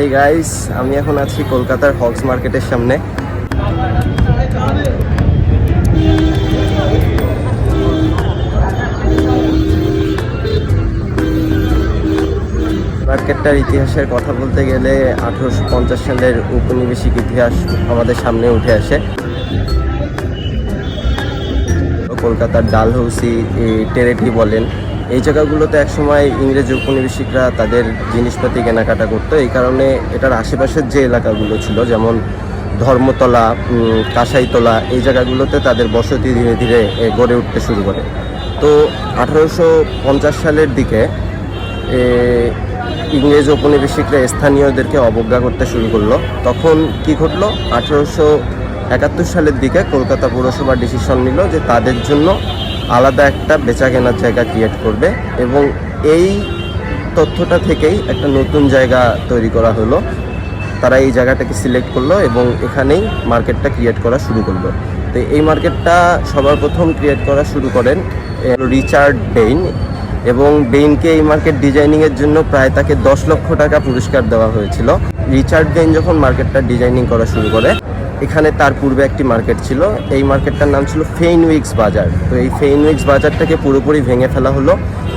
Hey guys আমি এখন আছি কলকাতার হক্স মার্কেটের সামনে। মার্কেটটার ইতিহাসের কথা বলতে গেলে আঠারোশো পঞ্চাশ সালের উপনিবেশিক ইতিহাস আমাদের সামনে উঠে আসে। কলকাতার ডালহৌসি টেরেটি বলেন। এই জায়গাগুলোতে একসময় ইংরেজ উপনিবেশিকরা তাদের জিনিসপাতি কেনাকাটা করতো। এই কারণে এটার আশেপাশের যে এলাকাগুলো ছিল, যেমন ধর্মতলা কাঁসাইতলা, এই জায়গাগুলোতে তাদের বসতি ধীরে ধীরে গড়ে উঠতে শুরু করে। তো আঠারোশো পঞ্চাশ সালের দিকে ইংরেজ ঔপনিবেশিকরা স্থানীয়দেরকে অবজ্ঞা করতে শুরু করল। তখন কি ঘটলো? আঠারোশো একাত্তর সালের দিকে কলকাতা পৌরসভা ডিসিশন নিল যে তাদের জন্য আলাদা একটা বেচা কেনার জায়গা ক্রিয়েট করবে এবং এই তথ্যটা থেকেই একটা নতুন জায়গা তৈরি করা হলো। তারা এই জায়গাটাকে সিলেক্ট করল এবং এখানেই মার্কেটটা ক্রিয়েট করা শুরু করল। তো এই মার্কেটটা সবার প্রথম ক্রিয়েট করা শুরু করেন রিচার্ড বেইন এবং বেইনকে এই মার্কেট ডিজাইনিংয়ের জন্য প্রায় তাকে দশ লক্ষ টাকা পুরস্কার দেওয়া হয়েছিল। রিচার্ড বেইন যখন মার্কেটটা ডিজাইনিং করা শুরু করে এখানে তার পূর্বে একটি মার্কেট ছিল। এই মার্কেটটার নাম ছিল ফেইনউইক্স বাজার। তো এই ফেইনউইক্স বাজারটাকে পুরোপুরি ভেঙে ফেলা হলো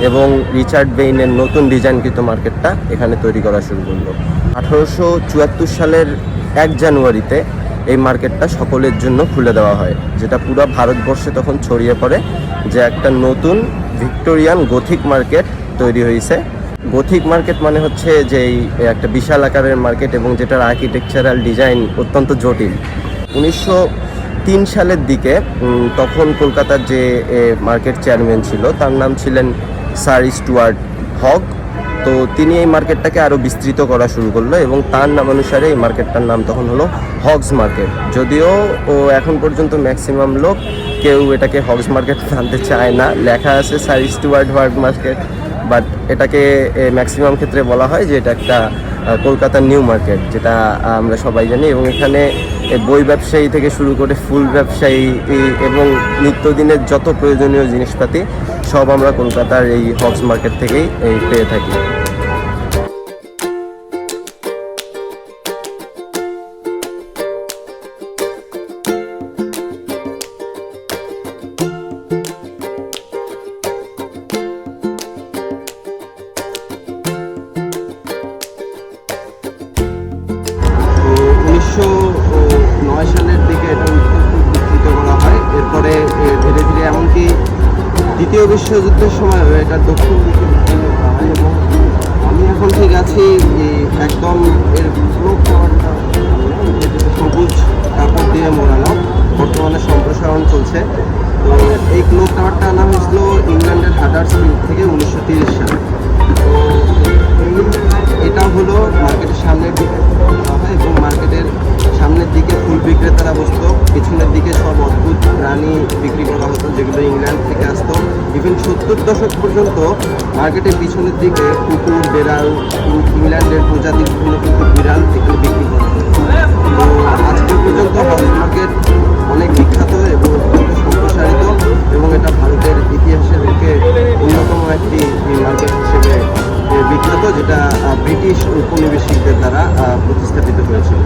এবং রিচার্ড বেইনের নতুন ডিজাইনকৃত মার্কেটটা এখানে তৈরি করা শুরু করল। আঠারোশো চুয়াত্তর সালের এক জানুয়ারিতে এই মার্কেটটা সকলের জন্য খুলে দেওয়া হয়, যেটা পুরো ভারতবর্ষে তখন ছড়িয়ে পড়ে যে একটা নতুন ভিক্টোরিয়ান গথিক মার্কেট তৈরি হয়েছে। গথিক মার্কেট মানে হচ্ছে যে একটা বিশাল আকারের মার্কেট এবং যেটার আর্কিটেকচারাল ডিজাইন অত্যন্ত জটিল। উনিশশো তিন সালের দিকে তখন কলকাতার যে মার্কেট চেয়ারম্যান ছিল, তার নাম ছিলেন স্যার স্টুয়ার্ট হক। তো তিনি এই মার্কেটটাকে আরও বিস্তৃত করা শুরু করল এবং তার নামানুসারে এই মার্কেটটার নাম তখন হলো হগস মার্কেট। যদিও ও এখন পর্যন্ত ম্যাক্সিমাম লোক কেউ এটাকে হগস মার্কেট জানতে চায় না। লেখা আছে sir Stuart ward market. But এটাকে ম্যাক্সিমাম ক্ষেত্রে বলা হয় যে এটা একটা কলকাতার নিউ মার্কেট যেটা আমরা সবাই জানি। এবং এখানে বই ব্যবসায়ী থেকে শুরু করে ফুল ব্যবসায়ী এবং নিত্যদিনের যত প্রয়োজনীয় জিনিসপাতি, সব আমরা কলকাতার এই হক্স মার্কেট থেকেই পেয়ে থাকি। বিশ্বযুদ্ধের সময় এটা দক্ষিণ দিকে এবং আমি এখন ঠিক আছি একদম এর সবুজ কাপড় দিয়ে মোড়ানো। বর্তমানে সম্প্রসারণ চলছে। তো এই ক্লোক টাওয়ারটার নাম হয়েছিল ইংল্যান্ডের হাডার্সফিল্ড থেকে উনিশশো সালে। বসত পিছনের দিকে সব অদ্ভুত প্রাণী বিক্রি করা হতো যেগুলো ইংল্যান্ড থেকে আসতো। ইভেন সত্তর দশক পর্যন্ত মার্কেটের পিছনের দিকে কুকুর, বেড়াল ইংল্যান্ডের প্রজাতির বিভিন্ন কুকুর, বিড়াল এগুলো বিক্রি করা হতো। তো আজকে পর্যন্ত মার্কেট অনেক বিখ্যাত এবং অত্যন্ত সম্প্রসারিত এবং এটা ভারতের ইতিহাসের দিকে অন্যতম একটি মার্কেট হিসেবে বিখ্যাত যেটা ব্রিটিশ উপনিবেশিকদের দ্বারা প্রতিস্থাপিত হয়েছিল।